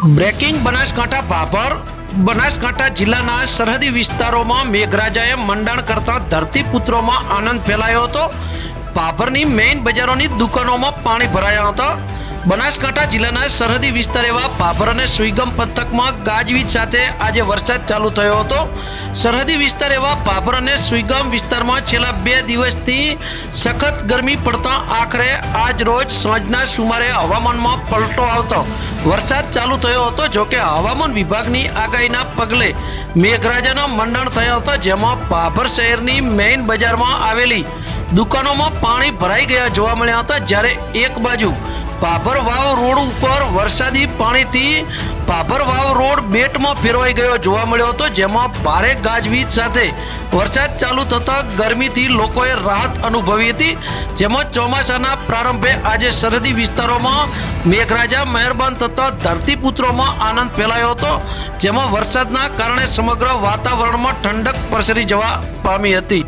Breaking Banaskantha Bhabhar. Banaskantha જિલ્લાના સરહદી વિસ્તારોમાં મેઘરાજાએ મંડાણ કરતા ધરતીપુત્રોમાં આનંદ ફેલાયો હતો. ભાભરની મેઇન બજારોની દુકાનોમાં પાણી ભરાયા હતા. બનાસકાંઠા જિલ્લાના સરહદી વિસ્તાર એવા ભાભર અને સુઈગમ પંથકમાં ગાજવીજ સાથે આજે વરસાદ ચાલુ થયો હતો. સરહદી વિસ્તાર એવા ભાભર અને સુઈગમ વિસ્તારમાં છેલ્લા બે દિવસથી સખત ગરમી પડતા આખરે આજ રોજ સાંજના સુમારે હવામાનમાં પલટો આવતો. વરસાદ ચાલુ થયો હતો જોકે હવામાન વિભાગની આગાહીના પગલે મેઘરાજાના મંડણ થયા હતા જેમાં ભાભર શહેરની મેઇન બજારમાં આવેલી દુકાનોમાં પાણી ભરાઈ ગયા જોવા મળ્યા હતા જ્યારે એક બાજુ ભાભર વાવ રોડ ઉપર વરસાદી પાણીથી ભાભર વાવ રોડ બેટમાં ફેરવાઈ ગયો જોવા મળ્યો હતો, જેમાં ભારે ગાજવીજ સાથે વરસાદ ચાલુ થતા ગરમીથી લોકોએ રાહત અનુભવી હતી, જેમાં ચોમાસાના પ્રારંભે આજે સરહદી વિસ્તારોમાં મેઘરાજા મહેરબાન થતા ધરતીપુત્રોમાં આનંદ ફેલાયો હતો, જેમાં વરસાદના કારણે સમગ્ર વાતાવરણમાં ઠંડક પ્રસરી જવા પામી હતી.